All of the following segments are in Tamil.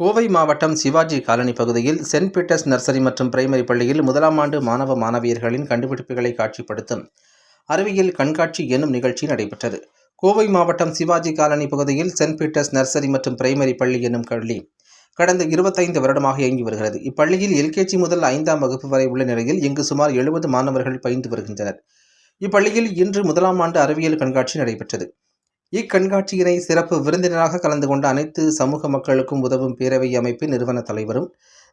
கோவை மாவட்டம் சிவாஜி காலனி பகுதியில் சென்ட் பீட்டர்ஸ் நர்சரி மற்றும் பிரைமரி பள்ளியில் முதலாம் ஆண்டு மாணவ மாணவியர்களின் கண்டுபிடிப்புகளை காட்சிப்படுத்தும் அறிவியல் கண்காட்சி என்னும் நிகழ்ச்சி நடைபெற்றது. கோவை மாவட்டம் சிவாஜி காலனி பகுதியில் சென்ட் பீட்டர்ஸ் நர்சரி மற்றும் பிரைமரி பள்ளி என்னும் கல்வி கடந்த இருபத்தைந்து வருடமாக இயங்கி வருகிறது. இப்பள்ளியில் எல்கேஜி முதல் ஐந்தாம் வகுப்பு வரை உள்ள நிலையில் இங்கு சுமார் எழுபது மாணவர்கள் பயின்று வருகின்றனர். இப்பள்ளியில் இன்று முதலாம் ஆண்டு அறிவியல் கண்காட்சி நடைபெற்றது. இக்கண்காட்சியினை சிறப்பு விருந்தினராக கலந்து கொண்ட அனைத்து சமூக மக்களுக்கும் உதவும் பேரவை அமைப்பின் நிறுவன தலைவரும்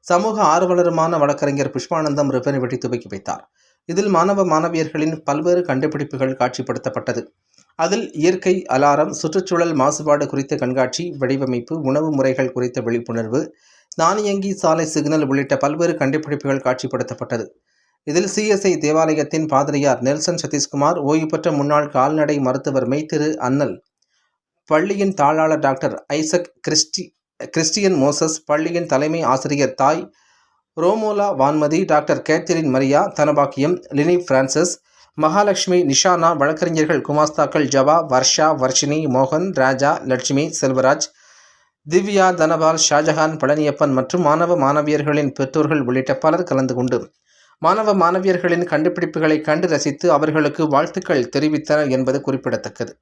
சமூக ஆர்வலருமான வழக்கறிஞர் புஷ்பானந்தம் ரிப்பனை வெட்டி துவக்கி வைத்தார். இதில் மாணவ மாணவியர்களின் பல்வேறு கண்டுபிடிப்புகள் காட்சிப்படுத்தப்பட்டது. அதில் இயற்கை அலாரம் சுற்றுச்சூழல் மாசுபாடு குறித்த கண்காட்சி வடிவமைப்பு உணவு முறைகள் குறித்த விழிப்புணர்வு தானியங்கி சாலை சிக்னல் உள்ளிட்ட பல்வேறு கண்டுபிடிப்புகள் காட்சிப்படுத்தப்பட்டது. இதில் சிஎஸ்ஐ தேவாலயத்தின் பாதிரியார் நெல்சன் சதீஷ்குமார் ஓய்வு பெற்ற முன்னாள் கால்நடை மருத்துவர் மெய்திரு அன்னல் பள்ளியின் தாளாளர் doctor Isaac Christy Christian Moses பள்ளியின் தலைமை ஆசிரியர் தாய் Romola Vanmathi doctor Catherine Maria Dhanabakkiyam Lini Francis Mahalakshmi Nishana வழக்கறிஞர்கள் குமாஸ்தாக்கள் ஜவா வர்ஷா வர்ஷினி மோகன் ராஜா லட்சுமி செல்வராஜ் திவ்யா தனபால் ஷாஜஹான் பழனியப்பன் மற்றும் மாணவ மாணவியர்களின் பெற்றோர்கள் உள்ளிட்ட பலர் கலந்து கொண்டு மாணவ மாணவியர்களின் கண்டுபிடிப்புகளை கண்டு ரசித்து அவர்களுக்கு வாழ்த்துக்கள் தெரிவித்தனர் என்பது குறிப்பிடத்தக்கது.